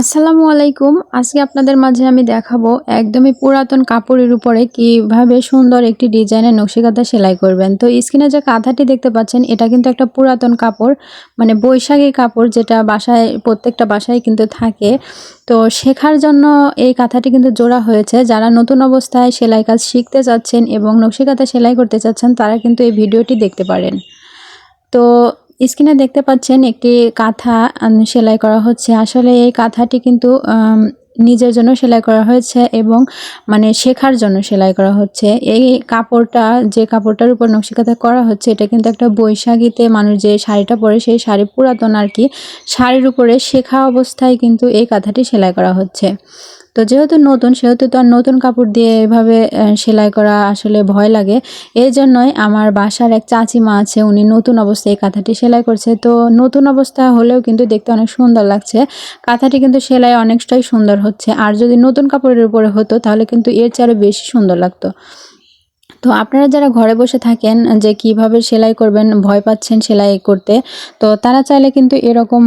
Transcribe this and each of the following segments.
আসসালামু আলাইকুম। আজকে আপনাদের মাঝে আমি দেখাবো একদমই পুরাতন কাপড়ের উপরে কীভাবে সুন্দর একটি ডিজাইনের নকশিকাতা সেলাই করবেন। তো স্ক্রিনে যে কাঁথাটি দেখতে পাচ্ছেন, এটা কিন্তু একটা পুরাতন কাপড় মানে বৈশাখী কাপড় যেটা বাসায়, প্রত্যেকটা বাসায় কিন্তু থাকে। তো শেখার জন্য এই কাঁথাটি কিন্তু জোড়া হয়েছে। যারা নতুন অবস্থায় সেলাই কাজ শিখতে চাচ্ছেন এবং নকশিকাতা সেলাই করতে চাচ্ছেন, তারা কিন্তু এই ভিডিওটি দেখতে পারেন। তো স্ক্রিনে দেখতে পাচ্ছেন একটি কাঁথা সেলাই করা হচ্ছে। আসলে এই কাঁথাটি কিন্তু নিজের জন্য সেলাই করা হয়েছে এবং মানে শেখার জন্য সেলাই করা হচ্ছে। এই কাপড়টা, যে কাপড়টার উপর নকশিকাতা করা হচ্ছে, এটা কিন্তু একটা বৈশাখীতে মানুষ যে শাড়িটা পরে, সেই শাড়ি পুরাতন আর কি, শাড়ির উপরে শেখা অবস্থায় কিন্তু এই কাঁথাটি সেলাই করা হচ্ছে। তো যেহেতু নতুন, সেহেতু তো আর নতুন কাপড় দিয়ে এভাবে সেলাই করা আসলে ভয় লাগে। এই জন্যই আমার বাসার এক চাচিমা আছে, উনি নতুন অবস্থায় এই কাঁথাটি সেলাই করছে। তো নতুন অবস্থা হলেও কিন্তু দেখতে অনেক সুন্দর লাগছে। কাঁথাটি কিন্তু সেলাই অনেকটাই সুন্দর হচ্ছে। আর যদি নতুন কাপড়ের উপরে হতো, তাহলে কিন্তু এর চেয়ে বেশি সুন্দর লাগতো। তো আপনারা যারা ঘরে বসে থাকেন, যে কীভাবে সেলাই করবেন, ভয় পাচ্ছেন সেলাই করতে, তো তারা চাইলে কিন্তু এরকম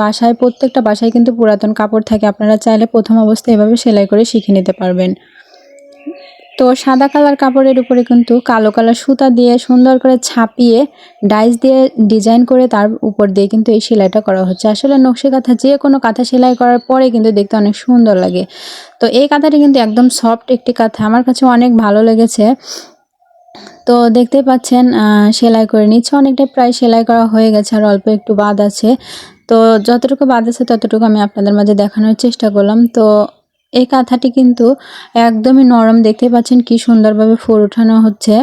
বাসায়, প্রত্যেকটা বাসায় কিন্তু পুরাতন কাপড় থাকে। আপনারা চাইলে প্রথম অবস্থায় এভাবে সেলাই করে শিখে নিতে পারবেন। তো সাদা কালার কাপড়ের উপরে কিন্তু কালো কালার সুতা দিয়ে সুন্দর করে ছাপিয়ে, ডাইস দিয়ে ডিজাইন করে তার উপর দিয়ে কিন্তু এই সেলাইটা করা হচ্ছে। আসলে নকশি কাঁথা, যে কোনো কাঁথা সেলাই করার পরে কিন্তু দেখতে অনেক সুন্দর লাগে। তো এই কাঁথাটি কিন্তু একদম সফট একটি কাঁথা। আমার কাছে অনেক ভালো লেগেছে। তো দেখতেই পাচ্ছেন সেলাই করে নিচ্ছে। অনেকটাই প্রায় সেলাই করা হয়ে গেছে আর অল্প একটু বাদ আছে। তো যতটুকু বাদ আছে ততটুকু আমি আপনাদের মাঝে দেখানোর চেষ্টা করলাম। তো এই কাঁথাটি কিন্তু একদমই নরম। দেখতেই পাচ্ছেন কি সুন্দরভাবে ফুল ওঠানো হচ্ছে।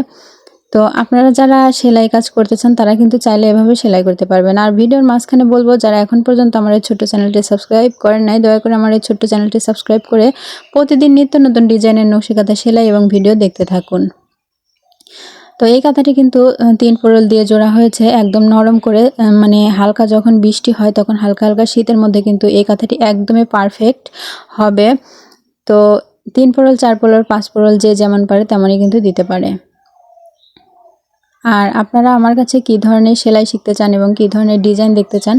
তো আপনারা যারা সেলাই কাজ করতে চান, তারা কিন্তু চাইলে এভাবে সেলাই করতে পারবেন। আর ভিডিওর মাঝখানে বলব, যারা এখন পর্যন্ত আমার এই ছোট্ট চ্যানেলটি সাবস্ক্রাইব করেন নাই, দয়া করে আমার এই ছোট্ট চ্যানেলটি সাবস্ক্রাইব করে প্রতিদিন নিত্য নতুন ডিজাইনের নকশিকাঁথা সেলাই এবং ভিডিও দেখতে থাকুন। তো এই কাঁথাটি কিন্তু তিন পোরল দিয়ে জোড়া হয়েছে, একদম নরম করে মানে হালকা যখন বৃষ্টি হয় তখন হালকা হালকা শীতের মধ্যে কিন্তু এই কাঁথাটি একদমই পারফেক্ট হবে। তো তিন পোরল চার পোরল পাঁচ পোরল যে যেমন পারে তেমনই কিন্তু দিতে পারে। আর আপনারা আমার কাছে কী ধরনের সেলাই শিখতে চান এবং কী ধরনের ডিজাইন দেখতে চান,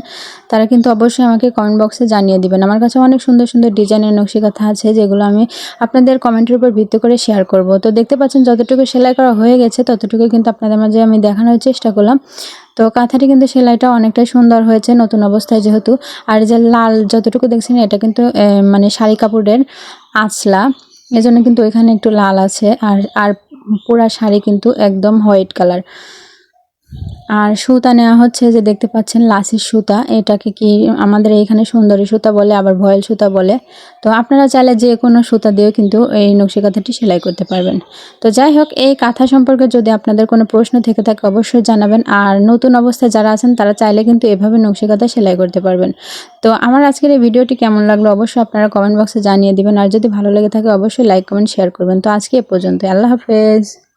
তারা কিন্তু অবশ্যই আমাকে কমেন্ট বক্সে জানিয়ে দিবেন। আমার কাছে অনেক সুন্দর সুন্দর ডিজাইনের নকশিকাথা আছে, যেগুলো আমি আপনাদের কমেন্টের উপর ভিত্তি করে শেয়ার করব। তো দেখতে পাচ্ছেন, যতটুকু সেলাই করা হয়ে গেছে, ততটুকু কিন্তু আপনাদের মাঝে আমি দেখানোর চেষ্টা করলাম। তো কাঁথাটি কিন্তু সেলাইটা অনেকটাই সুন্দর হয়েছে, নতুন অবস্থায় যেহেতু। আর যে লাল যতটুকু দেখছেন, এটা কিন্তু মানে শাড়ি কাপড়ের আঁচলা। এজন্য কিন্তু এখানে একটু লাল আছে। আর আর পুরা শাড়ি কিন্তু একদম হোয়াইট কালার আর সুতা নেওয়া হচ্ছে যে দেখতে পাচ্ছেন লাসির সুতা। এটাকে কি আমাদের এইখানে সুন্দরী সুতা বলে, আবার ভয়েল সুতা বলে। তো আপনারা চাইলে যে কোনো সুতা দিয়েও কিন্তু এই নকশি কাঁথাটি সেলাই করতে পারবেন। তো যাই হোক, এই কাঁথা সম্পর্কে যদি আপনাদের কোনো প্রশ্ন থেকে থাকে অবশ্যই জানাবেন। আর নতুন অবস্থায় যারা আছেন, তারা চাইলে কিন্তু এভাবে নকশি কাঁথা সেলাই করতে পারবেন। তো আমার আজকের এই ভিডিওটি কেমন লাগল অবশ্যই আপনারা কমেন্ট বক্সে জানিয়ে দিবেন। আর যদি ভালো লেগে থাকে, অবশ্যই লাইক, কমেন্ট, শেয়ার করবেন। তো আজকে এ পর্যন্ত আল্লাহ হাফেজ।